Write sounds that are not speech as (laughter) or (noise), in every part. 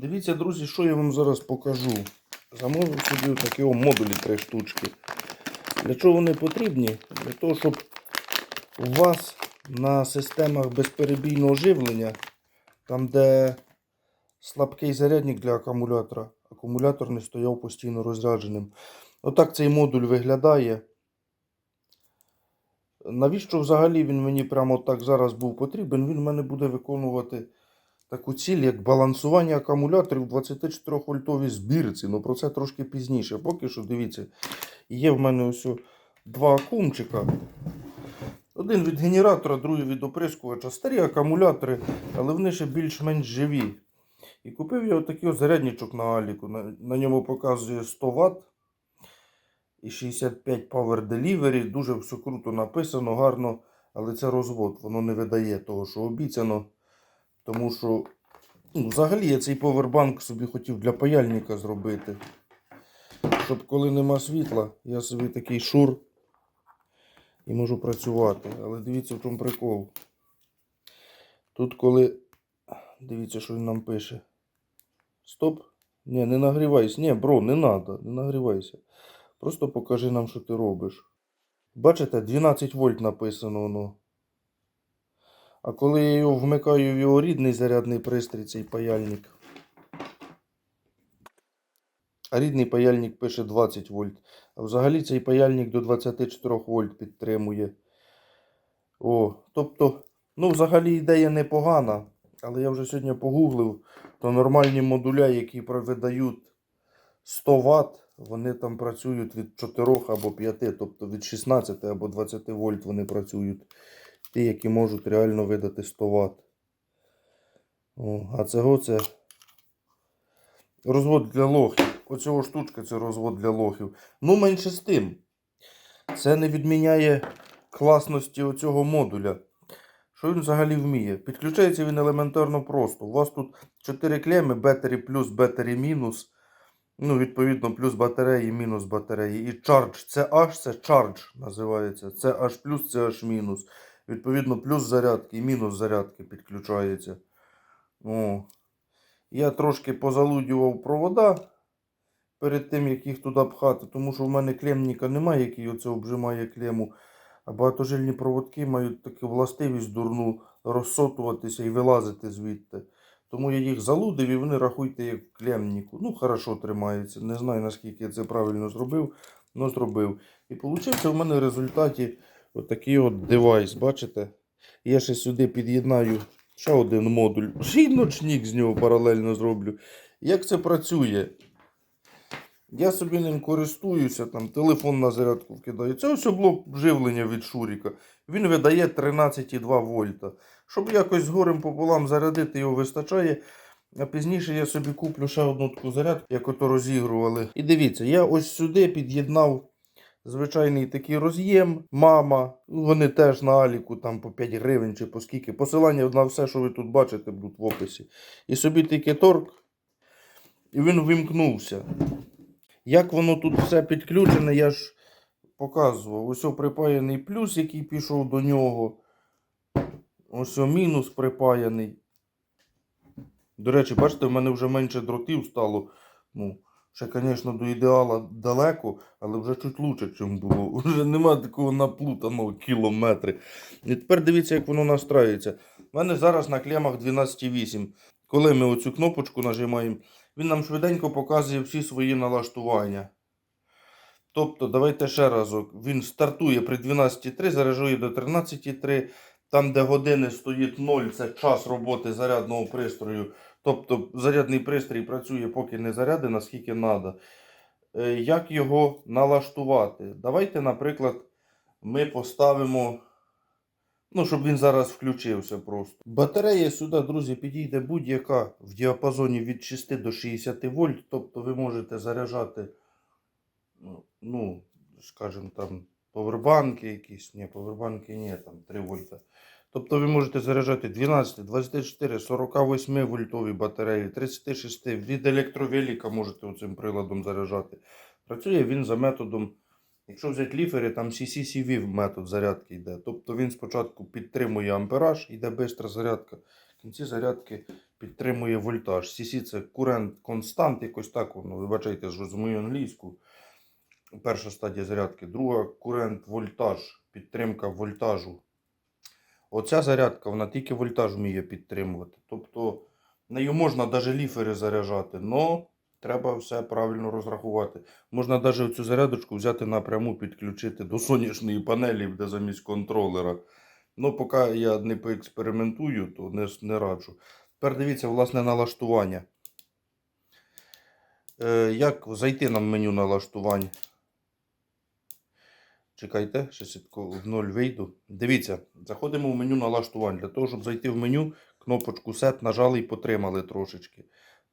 Дивіться, друзі, що я вам зараз покажу. Замовив собі такі модулі три штучки. Для чого вони потрібні? Для того, щоб у вас на системах безперебійного живлення, там, де слабкий зарядник для акумулятора, акумулятор не стояв постійно розрядженим. Отак цей модуль виглядає. Навіщо взагалі він мені прямо так зараз був потрібен? Він в мене буде виконувати таку ціль, як балансування акумуляторів в 24 вольтовій збірці. Ну про це трошки пізніше. Поки що, дивіться, є в мене ось два акумчика. Один від генератора, другий від оприскувача. Старі акумулятори, але вони ще більш-менш живі. І купив я отакий ось зарядничок на Аліку. На, на ньому показує 100 Вт і 65 Power Delivery. Дуже все круто написано, гарно, але це розвод. Воно не видає того, що обіцяно. Тому що ну, взагалі я цей повербанк собі хотів для паяльника зробити. Щоб коли нема світла, я собі такий шур і можу працювати. Але дивіться, в чому прикол. Тут коли. Дивіться, що він нам пише. Стоп. Ні, не нагрівайся. Ні, бро, не треба, не нагрівайся. Просто покажи нам, що ти робиш. Бачите, 12 вольт написано воно. А коли я його вмикаю в його рідний зарядний пристрій, цей паяльник. А рідний паяльник пише 20 вольт. А взагалі цей паяльник до 24 вольт підтримує. О, тобто, ну, взагалі ідея непогана. Але я вже сьогодні погуглив, то нормальні модуля, які видають 100 Вт, вони там працюють від 4 або 5, тобто від 16 або 20 вольт вони працюють. Ті, які можуть реально видати 100 Вт. А цього це розвод для лохів. Оцього штучка це розвод для лохів. Ну, менше з тим. Це не відміняє класності оцього модуля. Що він взагалі вміє? Підключається він елементарно просто. У вас тут 4 клеми, бетері плюс, бетері мінус. Ну, відповідно, плюс батареї, мінус батареї. І чардж. Це H, це чардж називається. Це H плюс, це H мінус. Відповідно, плюс зарядки і мінус зарядки підключається. О. Я трошки позалудював провода перед тим, як їх туди пхати, тому що в мене клемніка немає, який оце обжимає клему. А багатожильні проводки мають таку властивість дурну розсотуватися і вилазити звідти. Тому я їх залудив і вони рахуйте як клемніку. Ну, хорошо тримається. Не знаю, наскільки я це правильно зробив, але зробив. І вийшло в мене в результаті отакий от девайс. Бачите? Я ще сюди під'єднаю ще один модуль. Ще й ночник з нього паралельно зроблю. Як це працює? Я собі ним користуюся, там телефон на зарядку вкидаю. Це ось блок живлення від Шуріка. Він видає 13,2 вольта. Щоб якось з горем пополам зарядити, його вистачає. А пізніше я собі куплю ще одну таку зарядку, як ото розігрували. І дивіться, я ось сюди під'єднав звичайний такий роз'єм, мама. Вони теж на Аліку там по 5 гривень чи по скільки. Посилання на все, що ви тут бачите, будуть в описі. І собі тільки торк. І він вимкнувся. Як воно тут все підключене, я ж показував. Ось припаяний плюс, який пішов до нього. Ось мінус припаяний. До речі, бачите, в мене вже менше дротів стало. Ну, ще, звісно, до ідеала далеко, але вже чуть лучше, ніж було. (laughs) Вже нема такого наплутаного кілометри. І тепер дивіться, як воно настраюється. У мене зараз на клемах 12,8. Коли ми оцю кнопочку нажимаємо, він нам швиденько показує всі свої налаштування. Тобто, давайте ще разок. Він стартує при 12,3, заряджує до 13,3. Там, де години стоїть 0, це час роботи зарядного пристрою. Тобто зарядний пристрій працює, поки не заряди, наскільки треба. Як його налаштувати? Давайте, наприклад, ми поставимо. Ну, щоб він зараз включився просто. Батарея сюди, друзі, підійде будь-яка в діапазоні від 6 до 60 вольт. Тобто ви можете заряджати, ну, скажімо там, повербанки якісь. Ні, повербанки ні, там 3 вольта. Тобто ви можете заряджати 12, 24, 48 вольтові батареї, 36 від електровеліка можете цим приладом заряджати. Працює він за методом. Якщо взяти ліфери, там CCCV метод зарядки йде. Тобто він спочатку підтримує ампераж, йде швидка зарядка. В кінці зарядки підтримує вольтаж. CC це курент констант, якось так воно, вибачайте, з мою англійську. Перша стадія зарядки. Друга курент вольтаж, підтримка вольтажу. Оця зарядка, вона тільки вольтаж вміє підтримувати. Тобто нею можна навіть ліфери заряджати, але треба все правильно розрахувати. Можна навіть цю зарядочку взяти напряму, підключити до сонячної панелі, де замість контролера. Ну, поки я не поекспериментую, то не, не раджу. Тепер дивіться, власне, налаштування. Е, як зайти нам в меню налаштувань? Чекайте, ще в ноль вийду. Дивіться, заходимо в меню налаштувань. Для того, щоб зайти в меню, кнопочку Set нажали і потримали трошечки.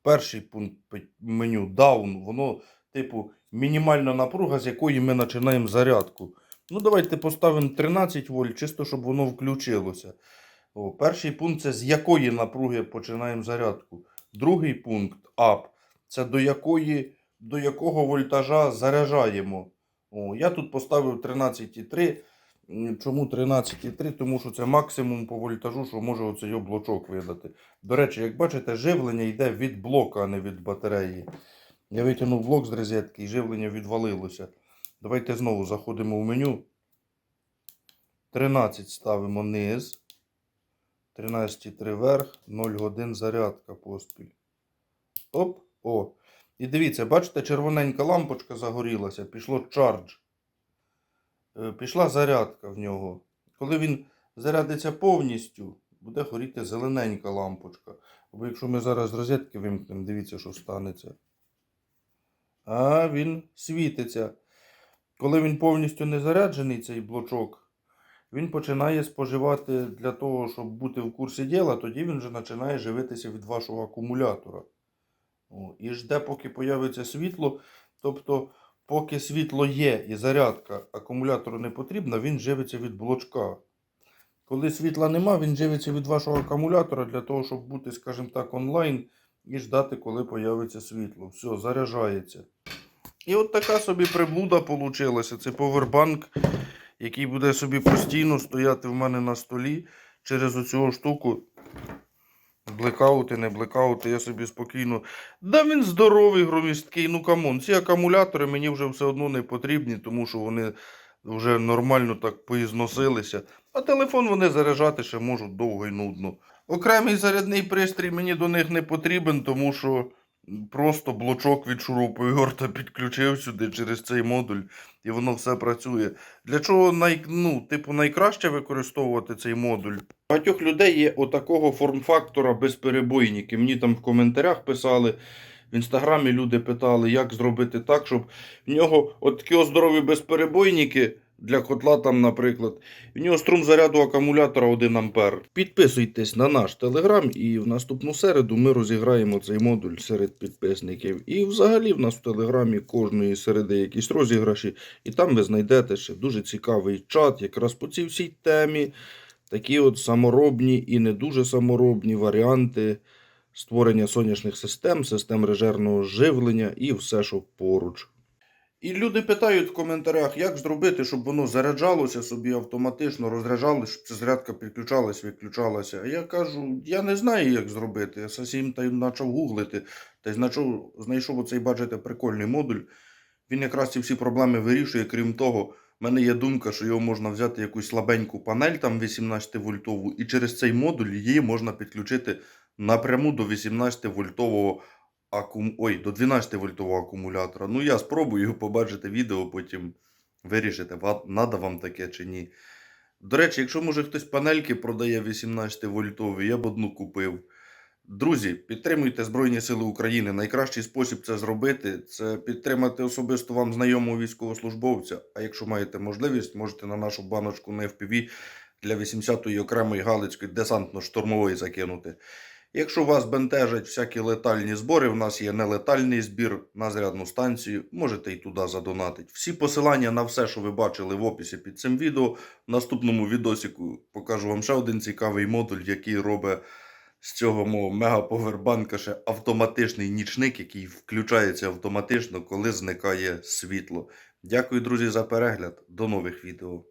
Перший пункт меню Down, воно, типу, мінімальна напруга, з якої ми починаємо зарядку. Ну, давайте поставимо 13 вольт, чисто щоб воно включилося. О, перший пункт це з якої напруги починаємо зарядку. Другий пункт Up. Це до, якої, до якого вольтажа заряджаємо. О, я тут поставив 13,3. Чому 13,3? Тому що це максимум по вольтажу, що може оцей блочок видати. До речі, як бачите, живлення йде від блока, а не від батареї. Я витягнув блок з розетки і живлення відвалилося. Давайте знову заходимо в меню. 13 ставимо низ. 13,3 вверх, 0 годин зарядка поспіль. Оп, о. І дивіться, бачите, червоненька лампочка загорілася, пішло чардж. Е, Пішла зарядка в нього. Коли він зарядиться повністю, буде горіти зелененька лампочка. Бо якщо ми зараз розетки вимкнемо, дивіться, що станеться. А він світиться. Коли він повністю не заряджений, цей блочок, він починає споживати для того, щоб бути в курсі діла, тоді він вже починає живитися від вашого акумулятора. І жде, поки появиться світло. Тобто, поки світло є і зарядка акумулятору не потрібна, він живиться від блочка. Коли світла нема, він живиться від вашого акумулятора для того, щоб бути, скажімо так, онлайн і ждати, коли появиться світло. Все, заряджається. І от така собі приблуда получилася. Це повербанк, який буде собі постійно стояти в мене на столі через оцю штуку. Блекаути, не блекаути, я собі спокійно. Да він здоровий, громісткий. Ну камон, ці акумулятори мені вже все одно не потрібні, тому що вони вже нормально так поізносилися. А телефон вони заряджати ще можуть довго і нудно. Окремий зарядний пристрій мені до них не потрібен, тому що просто блочок від шуруповерта підключив сюди через цей модуль, і воно все працює. Для чого най, ну, типу, найкраще використовувати цей модуль? У Багатьох людей є отакого форм-фактора безперебойники. Мені там в коментарях писали. В інстаграмі люди питали, як зробити так, щоб в нього от такі здорові безперебойники для котла, там, наприклад, в нього струм заряду акумулятора 1 ампер. Підписуйтесь на наш телеграм, і в наступну середу ми розіграємо цей модуль серед підписників. І взагалі в нас в телеграмі кожної середи якісь розіграші, і там ви знайдете ще дуже цікавий чат, якраз по цій всій темі. Такі от саморобні і не дуже саморобні варіанти створення сонячних систем, систем режерного живлення і все, що поруч. І люди питають в коментарях, як зробити, щоб воно заряджалося собі автоматично, розряджалося, щоб ця зарядка підключалась, виключалася. А я кажу, я не знаю, як зробити. Я сасім та й почав гуглити, та й знайшов, знайшов оцей, бачите, прикольний модуль. Він якраз ці всі проблеми вирішує. Крім того, в мене є думка, що його можна взяти якусь слабеньку панель, там 18 вольтову, і через цей модуль її можна підключити напряму до 18 вольтового акум... Ой, до 12 вольтового акумулятора. Ну, я спробую побачити відео, потім вирішите, ва- надо вам таке чи ні. До речі, якщо може хтось панельки продає 18 вольтові, я б одну купив. Друзі, підтримуйте Збройні Сили України. Найкращий спосіб це зробити це підтримати особисто вам знайомого військовослужбовця. А якщо маєте можливість, можете на нашу баночку на FPV для 80-ї окремої Галицької десантно-штурмової закинути. Якщо вас бентежать всякі летальні збори, в нас є нелетальний збір на зарядну станцію, можете і туди задонатити. Всі посилання на все, що ви бачили в описі під цим відео. В наступному відосику покажу вам ще один цікавий модуль, який робить з цього мого мегаповербанка ще автоматичний нічник, який включається автоматично, коли зникає світло. Дякую, друзі, за перегляд. До нових відео.